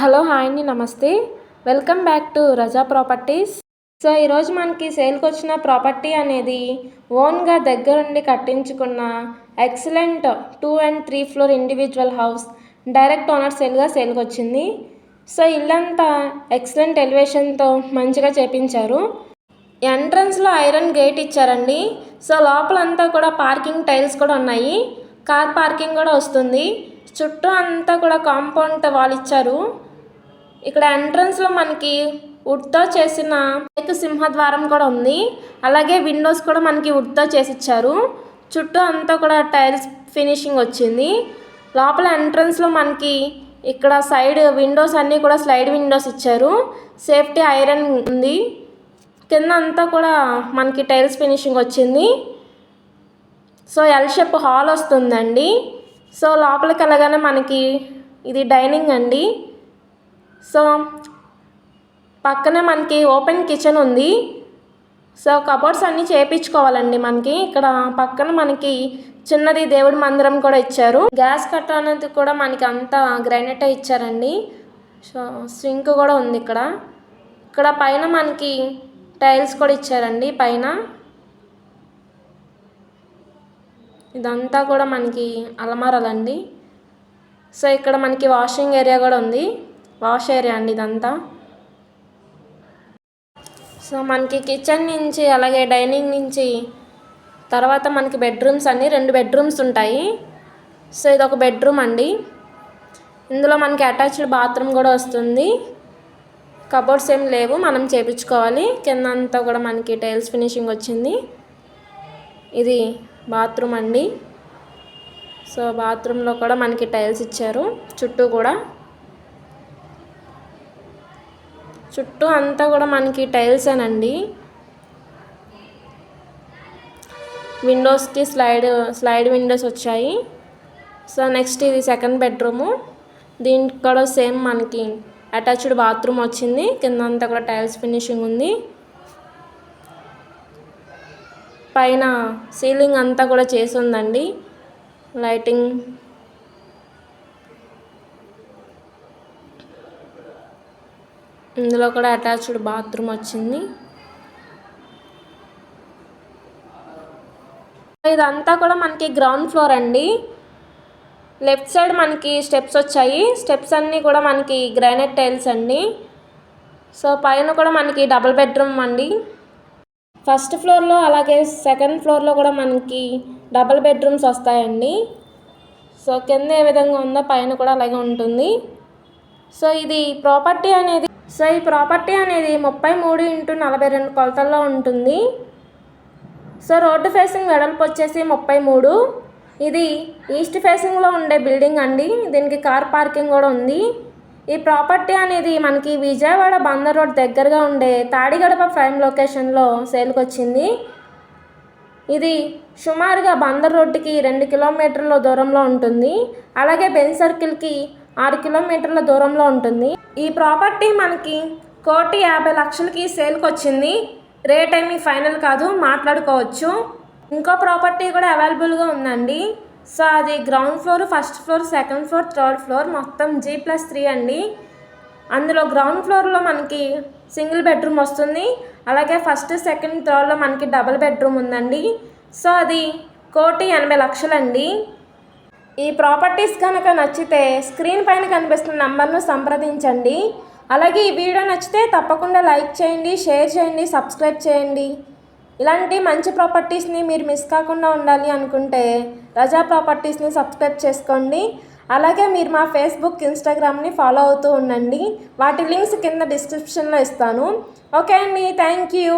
Hello hi అండి నమస్తే. Welcome back to Raza properties. So ఈరోజు మనకి సేల్కి వచ్చిన ప్రాపర్టీ అనేది ఓన్గా దగ్గరుండి కట్టించుకున్న excellent two and three floor individual house direct owner సేల్గా సేల్కి వచ్చింది. సో ఇల్లంతా ఎక్సలెంట్ ఎలివేషన్తో మంచిగా చేపించారు. ఎంట్రన్స్లో ఐరన్ గేట్ ఇచ్చారండి. సో లోపలంతా కూడా పార్కింగ్ టైల్స్ కూడా ఉన్నాయి. కార్ పార్కింగ్ కూడా వస్తుంది. చుట్టూ అంతా కూడా కాంపౌండ్ వాల్ ఇచ్చారు. ఇక్కడ ఎంట్రన్స్లో మనకి వుడ్తో చేసిన సింహద్వారం కూడా ఉంది. అలాగే విండోస్ కూడా మనకి వుడ్తో చేసి ఇచ్చారు చుట్టూ అంతా కూడా టైల్స్ ఫినిషింగ్ వచ్చింది. లోపల ఎంట్రన్స్లో మనకి ఇక్కడ సైడ్ విండోస్ అన్నీ కూడా స్లైడ్ విండోస్ ఇచ్చారు. సేఫ్టీ ఐరన్ ఉంది. కింద అంతా కూడా మనకి టైల్స్ ఫినిషింగ్ వచ్చింది. సో ఎల్ షేప్ హాల్ వస్తుందండి. సో లోపలికి వెళ్ళగానే మనకి ఇది డైనింగ్ అండి. సో పక్కనే మనకి ఓపెన్ కిచెన్ ఉంది. సో కబోర్డ్స్ అన్నీ చేయించుకోవాలండి మనకి. ఇక్కడ పక్కన మనకి చిన్నది దేవుడి మందిరం కూడా ఇచ్చారు. గ్యాస్ కట్ట అనేది కూడా మనకి అంతా గ్రానైటే ఇచ్చారండి. సో సింక్ కూడా ఉంది ఇక్కడ. ఇక్కడ పైన మనకి టైల్స్ కూడా ఇచ్చారండి పైన. ఇదంతా కూడా మనకి అలమారాలండి. సో ఇక్కడ మనకి వాషింగ్ ఏరియా కూడా ఉంది. వాష్ ఏరియా అండి ఇదంతా. సో మనకి కిచెన్ నుంచి అలాగే డైనింగ్ నుంచి తర్వాత మనకి బెడ్రూమ్స్ అన్నీ రెండు బెడ్రూమ్స్ ఉంటాయి. సో ఇది ఒక బెడ్రూమ్ అండి. ఇందులో మనకి అటాచ్డ్ బాత్రూమ్ కూడా వస్తుంది. కబోర్డ్స్ ఏం లేవు మనం చేపించుకోవాలి. కింద అంతా కూడా మనకి టైల్స్ ఫినిషింగ్ వచ్చింది. ఇది బాత్రూమ్ అండి. సో బాత్రూంలో కూడా మనకి టైల్స్ ఇచ్చారు చుట్టూ కూడా. చుట్టూ అంతా కూడా మనకి టైల్సేనండి విండోస్కి స్లైడ్ స్లైడ్ విండోస్ వచ్చాయి. సో నెక్స్ట్ ఇది సెకండ్ బెడ్రూము. దీనికి కూడా సేమ్ మనకి అటాచ్డ్ బాత్రూమ్ వచ్చింది. కింద అంతా కూడా టైల్స్ ఫినిషింగ్ ఉంది. పైన సీలింగ్ అంతా కూడా చేసి ఉందండి. లైటింగ్ ఇందులో కూడా అటాచ్డ్ బాత్రూమ్ వచ్చింది. ఇదంతా కూడా మనకి గ్రౌండ్ ఫ్లోర్ అండి. లెఫ్ట్ సైడ్ మనకి స్టెప్స్ వచ్చాయి. స్టెప్స్ అన్నీ కూడా మనకి గ్రానైట్ టైల్స్ అండి. సో పైన కూడా మనకి డబుల్ బెడ్రూమ్ అండి. ఫస్ట్ ఫ్లోర్లో అలాగే సెకండ్ ఫ్లోర్లో కూడా మనకి డబుల్ బెడ్రూమ్స్ వస్తాయండి. సో కింద ఏ విధంగా ఉందో పైన కూడా అలాగే ఉంటుంది. సో ఇది ప్రాపర్టీ అనేది సో ఈ ప్రాపర్టీ అనేది ముప్పై మూడు ఇంటూ నలభై రెండు కొలతల్లో ఉంటుంది. సో రోడ్డు ఫేసింగ్ వెడల్పు వచ్చేసి ముప్పై మూడు. ఇది ఈస్ట్ ఫేసింగ్లో ఉండే బిల్డింగ్ అండి. దీనికి కార్ పార్కింగ్ కూడా ఉంది. ఈ ప్రాపర్టీ అనేది మనకి విజయవాడ బందర్ రోడ్ దగ్గరగా ఉండే తాడిగడప ప్రైమ్ లొకేషన్లో సేల్కి వచ్చింది ఇది సుమారుగా బందర్ రోడ్డుకి రెండు కిలోమీటర్ల దూరంలో ఉంటుంది. అలాగే బెన్ సర్కిల్కి ఆరు కిలోమీటర్ల దూరంలో ఉంటుంది. ఈ ప్రాపర్టీ మనకి కోటి యాభై లక్షలకి సేల్కి వచ్చింది. రేట్ ఏమీ ఫైనల్ కాదు మాట్లాడుకోవచ్చు. ఇంకో ప్రాపర్టీ కూడా అవైలబుల్గా ఉందండి. సో అది ground floor first floor second floor third floor మొత్తం జీ ప్లస్ త్రీ అండి. అందులో గ్రౌండ్ ఫ్లోర్లో మనకి సింగిల్ బెడ్రూమ్ వస్తుంది. అలాగే ఫస్ట్ సెకండ్ థర్డ్లో మనకి డబుల్ బెడ్రూమ్ ఉందండి. సో అది కోటి ఎనభై లక్షలండి. ఈ ప్రాపర్టీస్ కనుక నచ్చితే స్క్రీన్ పైన కనిపిస్తున్న నంబర్ను సంప్రదించండి. అలాగే ఈ వీడియో నచ్చితే తప్పకుండా లైక్ చేయండి షేర్ చేయండి సబ్స్క్రైబ్ చేయండి. ఇలాంటి మంచి ప్రాపర్టీస్ని మీరు మిస్ కాకుండా ఉండాలి అనుకుంటే రజా ప్రాపర్టీస్ని సబ్స్క్రైబ్ చేసుకోండి. అలాగే మీరు మా ఫేస్బుక్ ఇన్స్టాగ్రామ్ని ఫాలో అవుతూ ఉండండి. వాటి లింక్స్ కింద డిస్క్రిప్షన్లో ఇస్తాను. ఓకే అండి థ్యాంక్ యూ.